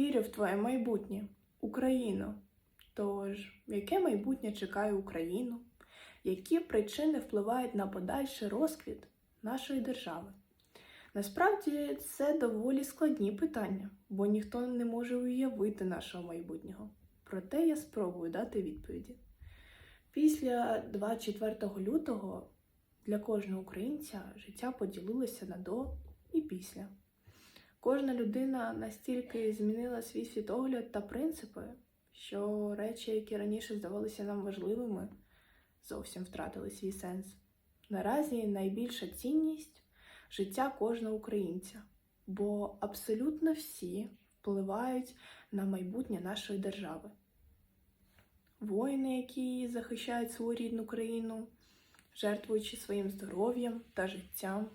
вірю в твоє майбутнє, Україно. Тож, яке майбутнє чекає Україну? Які причини впливають на подальший розквіт нашої держави? Насправді це доволі складні питання, бо ніхто не може уявити нашого майбутнього. Проте я спробую дати відповіді. Після 24 лютого для кожного українця життя поділилося на до і після. Кожна людина настільки змінила свій світогляд та принципи, що речі, які раніше здавалися нам важливими, зовсім втратили свій сенс. Наразі найбільша цінність життя кожного українця, бо абсолютно всі впливають на майбутнє нашої держави. Воїни, які захищають свою рідну країну, жертвуючи своїм здоров'ям та життям,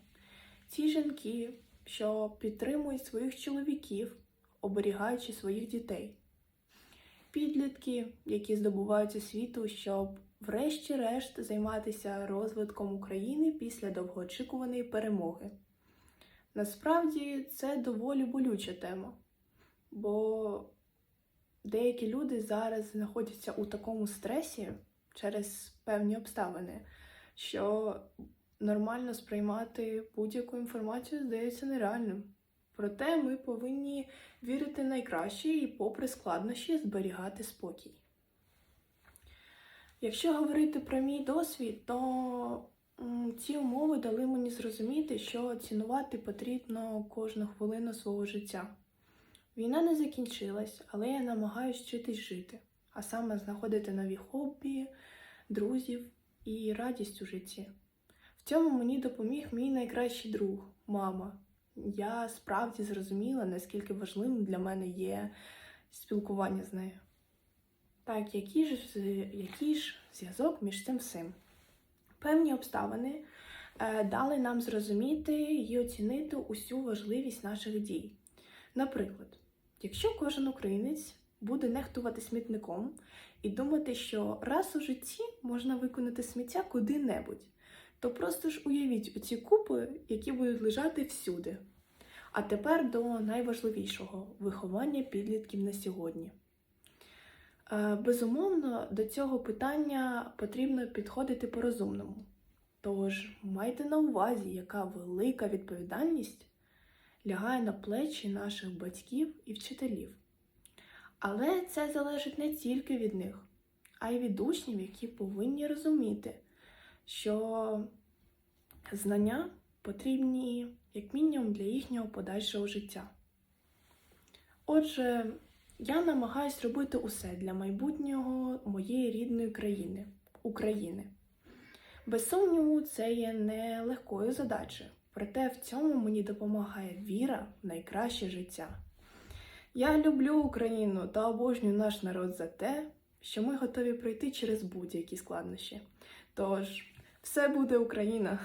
ті жінки, що підтримують своїх чоловіків, оберігаючи своїх дітей, підлітки, які здобувають освіту, щоб врешті-решт займатися розвитком України після довгоочікуваної перемоги. Насправді це доволі болюча тема, бо деякі люди зараз знаходяться у такому стресі через певні обставини, що нормально сприймати будь-яку інформацію здається нереальним. Проте ми повинні вірити найкраще і, попри складнощі, зберігати спокій. Якщо говорити про мій досвід, то ці умови дали мені зрозуміти, що цінувати потрібно кожну хвилину свого життя. Війна не закінчилась, але я намагаюсь вчитись жити, а саме знаходити нові хобі, друзів і радість у житті. Цьому мені допоміг мій найкращий друг, мама. Я справді зрозуміла, наскільки важливим для мене є спілкування з нею. Так, який ж, який ж зв'язок між цим всім? Певні обставини е, дали нам зрозуміти і оцінити усю важливість наших дій. Наприклад, якщо кожен українець буде нехтувати смітником і думати, що раз у житті можна виконати сміття куди-небудь, то просто ж уявіть оці купи, які будуть лежати всюди. А тепер до найважливішого виховання підлітків на сьогодні. Е, Безумовно, до цього питання потрібно підходити по-розумному. Тож майте на увазі, яка велика відповідальність лягає на плечі наших батьків і вчителів. Але це залежить не тільки від них, а й від учнів, які повинні розуміти, що знання потрібні як мінімум для їхнього подальшого життя. Отже, я намагаюсь робити усе для майбутнього моєї рідної країни України. Без сумніву, це є нелегкою задачею, проте в цьому мені допомагає віра в найкраще життя. Я люблю Україну та обожнюю наш народ за те, що ми готові пройти через будь-які складнощі. Тож, все буде Україна!